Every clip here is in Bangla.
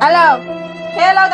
হ্যালো হ্যালো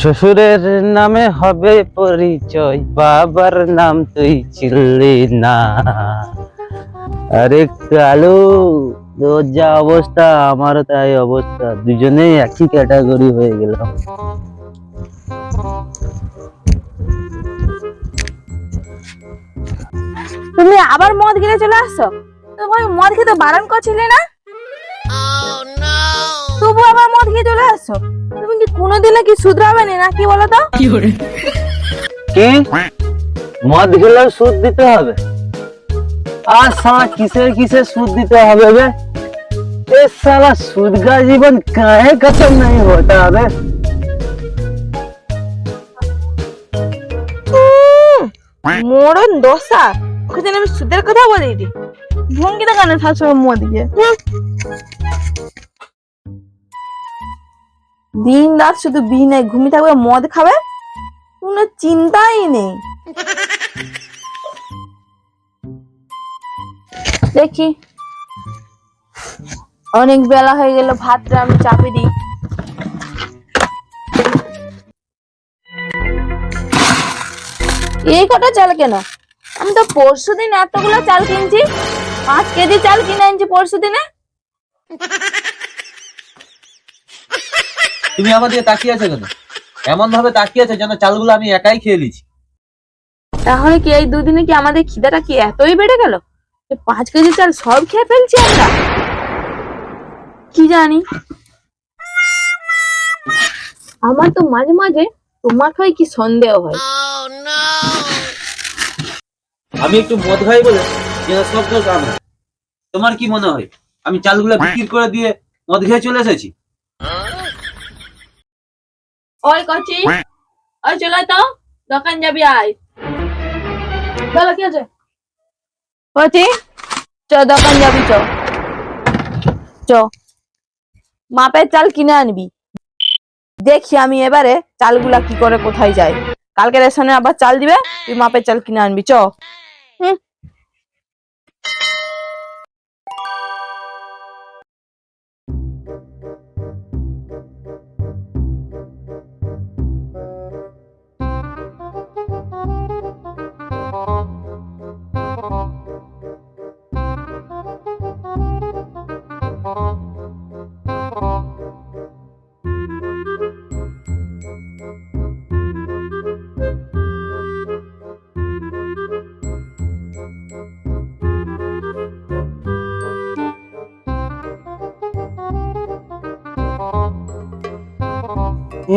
শ্বশুরের নামে হবে পরিচয়, বাবার নাম তুই চিনলি না। আরে কালু তোর যা অবস্থা, আমারও তাই অবস্থা, দুজনেই একই ক্যাটাগরি হয়ে গেলাম। তুমি আবার মদ গিলে চলে আসছো? তোমার মদ খেতে বারণ করছিলে না? Oh, তবু আবার মদ খেয়ে চলে আসছো? তুমি কি কোনোদিনে কি শুধরাবে না কি বলো তো? কি মদ গেলে সুদ দিতে হবে। আর সারা কিসের কিসের সুদ দিতে হবে বে? এ সারা সুদ জীবন কাহে খতম নাই হতে হবে? মোড়ন দশা। ওকে যেন আমি সুদের কথা বলি দি ভঙ্গিটা কেন সবসময় মদ গিয়ে দিন রাত শুধু বিনে ঘুমিয়ে থাকবে, মদ খাবে? কোনো চিন্তাই নেই। দেখি। অনেক বেলা হয়ে গেল ভাতটা আমি চাপে দিই। এই কটা চাল কেন? আমি তো পরশু দিন এতগুলো চাল কিনছি। পাঁচ কেজি চাল কিনে আনছি পরশু দিনে তুমি আমার দিকে তাকিয়ে আছো কেন? এমন ভাবে তাকিয়ে আছে যেন চালগুলো আমি একাই খেয়ে নিয়েছি। তাহলে কি এই দুদিনে কি আমাদের খিদাটা কি এতই বেড়ে গেল? যে পাঁচ কেজি চাল সব খেয়ে ফেলছি আমরা। কি জানি? আমার তো মাঝে মাঝে তোমার হয় কি সন্দেহ হয়। আমি একটু মদ খাই বলে সব দোষ আমার। তোমার কি মনে হয়? আমি চালগুলো বিক্রি করে দিয়ে মদ খেয়ে চলে এসেছি? ওই কচি ওই চলে তো দোকান যাবি আয়। বলো কি আছে কচি চ দোকান যাবি চ। চ। মাপের চাল কিনে আনবি। দেখি আমি এবারে চালগুলা কি করে কোথায় যায়। কালকে রেশনে আবার চাল দিবে তুই মাপের চাল কিনে আনবি চ। ああ!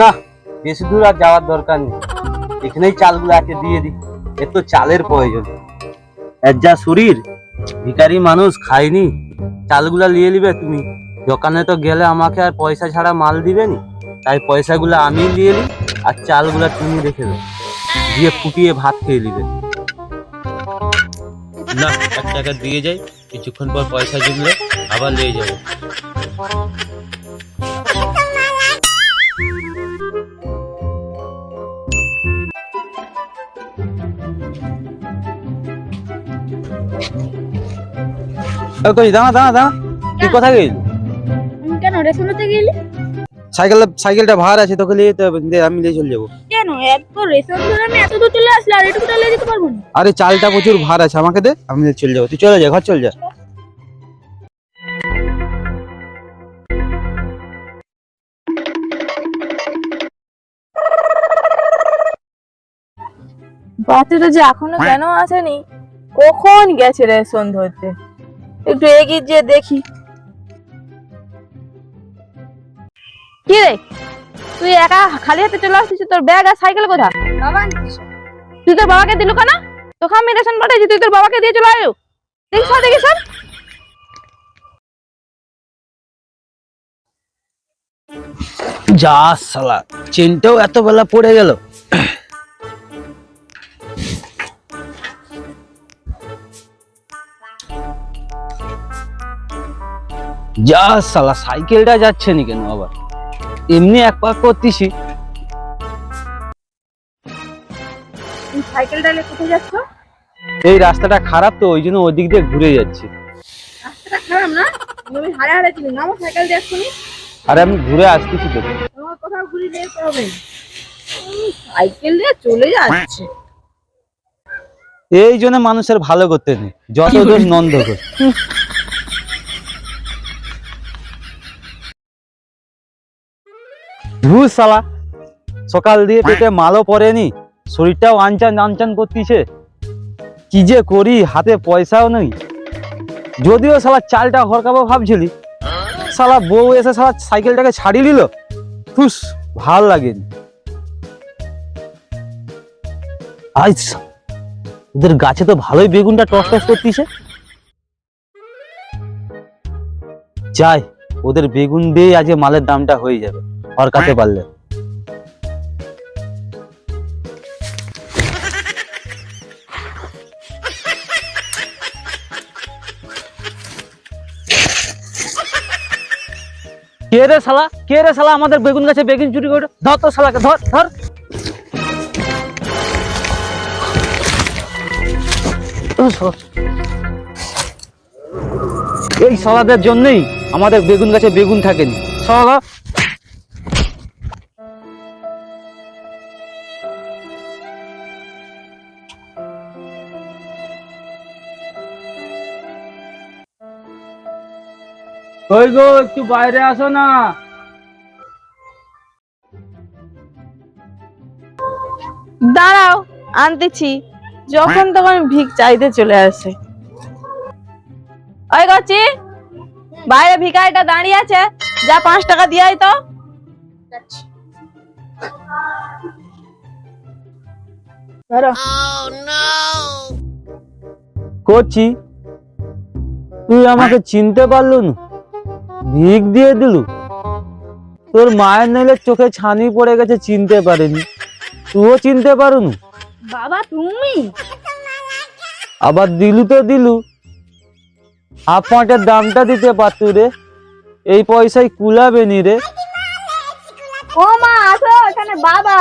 না, বেশি দূর আর যাওয়ার দরকার নেই। এখানেই চালগুলো আগে দিয়ে দি এর তো চালের প্রয়োজন। এর যা শরীর, ভিখারি মানুষ খায়নি। চালগুলা নিয়ে নিবে তুমি। দোকানে তো গেলে আমাকে আর পয়সা ছাড়া মাল দিবে নি। তাই পয়সাগুলো আমি নিয়ে নিই আর চালগুলা তুমি রেখে দেবে দিয়ে ফুটিয়ে ভাত খেয়ে নিবে। না, এক টাকা দিয়ে যাই। কিছুক্ষণ পর পয়সা জমলে আবার নিয়ে যাব। কই দাঁড়া দাঁড়া দাঁড়া। তুই কোথায় গেলি? কেন হতে গেলি? সাইকেল সাইকেলটা ভাড় আছে তোকে নিয়ে যেতে আমি নিয়ে চলে যাব। কেন? এত রেশন ধরে আমি এত দূর চলে আসলে আর এটুকু যেতে পারব না। আরে চালটা প্রচুর ভার আছে আমাকে দে আমি নিয়ে চলে যাব। তুই চলে যা ঘর চলে যা। বাচ্চাটা যে এখনও কেন আসেনি? কখন গেছে রেশন ধরতে? একটু এগিয়ে যেয়ে দেখি। কি রে? তুই একা খালি হাতে চলে আসছিস? তোর ব্যাগ আর সাইকেল কোথা তুই তোর বাবাকে দিলু কেন? তোকে আমি রেশন পাঠাইছি তুই তোর বাবাকে দিয়ে চলে আয়ু। দেখিস সব দেখিস সব। যা সালা চেনটাও এত বেলা পড়ে গেল। যা সালা সাইকেলটা যাচ্ছে নি কেন আবার? এমনি এক পাক করতেছি। এই রাস্তাটা খারাপ তো ওই জন্য ওদিক দিয়ে ঘুরে যাচ্ছি। আরে আমি ঘুরে আসতেছি তো। চলে যাচ্ছে। এই জন্য মানুষের ভালো করতে নেই। যত দূর নন্দ করে। ধুর শালা। সকাল দিয়ে পেটে মালও পড়েনি শরীরটাও আনচান আনচান করতিছে। কি যে করি হাতে পয়সাও নেই। যদিও শালা চালটা হরকাবো ভাবছিলি শালা বউ এসে শালা সাইকেলটাকে ছাড়িয়ে দিল ফুস ভালো লাগেনি। আজ ওদের গাছে তো ভালোই বেগুনটা টস টস করতেছে। যাই ওদের বেগুন দিয়ে আজকে মালের দামটা হয়ে যাবে। হরকাতে পারলে? কে রে শালা? কে রে শালা আমাদের বেগুন গাছে বেগুন চুরি করে? ধর তো শালাকে ধর ধর। এই সালাদের জন্যই আমাদের বেগুন গাছে বেগুন থাকেনি। সালা ওই গো একটু বাইরে আসো না। দাঁড়াও আনতেছি। যখন তখন ভিক চাইতে চলে আসে। ওই গচ্ছি বাইরে ভিকারিটা দাঁড়িয়ে আছে যা পাঁচ টাকা দিয়ে তো। করছি তুই আমাকে চিনতে পারলু না। ভিক দিয়ে দিলু। তোর মায়ের নাইলে চোখে ছানি পড়ে গেছে চিনতে পারেনি। তুইও চিনতে পারুন? বাবা তুমি? আবার দিলু তো দিলু। হাফ পাঁটের দামটা দিতে পারতু রে। এই পয়সায় কুলাবে নি রে। ও মা আসো এখানে বাবা।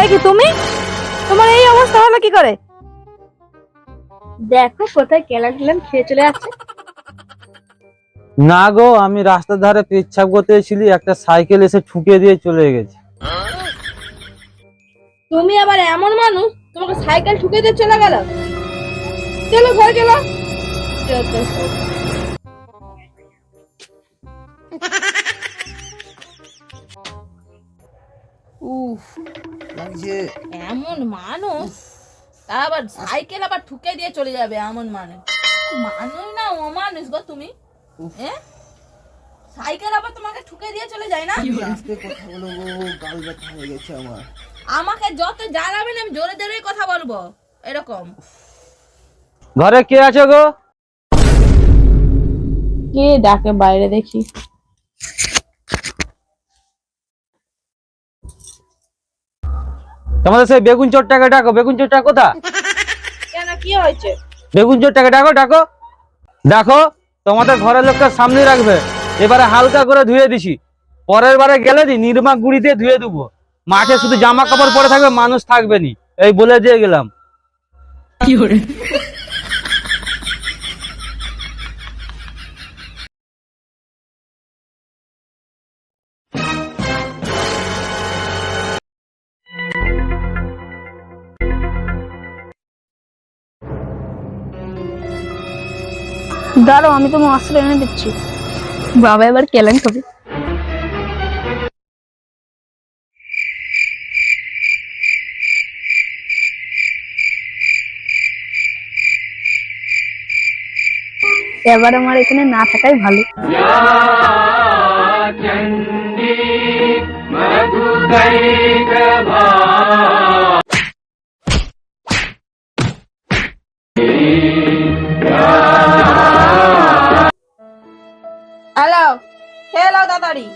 এই কি তুমি? তোমার এই অবস্থা হলো কি করে? দেখো কোথায় কেলা খেলাম খেয়ে চলে যাচ্ছে না গো আমি রাস্তার ধারে পেচ্ছাপ করতে ছিলি একটা সাইকেল এসে ঠুকে দিয়ে চলে গেছে। তুমি আবার এমন মানুষ তোমাকে সাইকেল ঠুকে দিয়ে চলে গেল? চলো ঘরে চলো। উফ এমন মানুষ। আবার সাইকেল আবার ঠুকে দিয়ে চলে যাবে এমন মানে। মানুষ না অমানুষ গো তুমি হ্যাঁ সাইকেল আবার তোমাকে ঠুকে দিয়ে চলে যায় না? আমাকে যত জ্বালাবেন আমি জোরে জোরে কথা বলব এরকম। ঘরে কে আছে গো? কে ডাকে বাইরে দেখি। তোমাদের সেই বেগুন চোর টাকা ডাকো বেগুন চোর টাকা কোথা কেন কি হয়েছে? বেগুন চোর টাকা ডাকো ডাকো। দেখো তোমাদের ঘরের লোকটা সামনে রাখবে। এবারে হালকা করে ধুয়ে দিছি। পরের বারে গেলে দি নির্মা গুড়ি দিয়ে ধুয়ে দেবো। মাঠে শুধু জামা কাপড় পরে থাকবে মানুষ থাকবে নি। এই বলে দিয়ে গেলাম। দাঁড়াও আমি তোমার অস্ত্র এনে দিচ্ছি। বাবা এবার কেলেন খাবে এবার আমার এখানে না থাকাই ভালো। হ্যালো খেয়ে নাও তাড়াতাড়ি।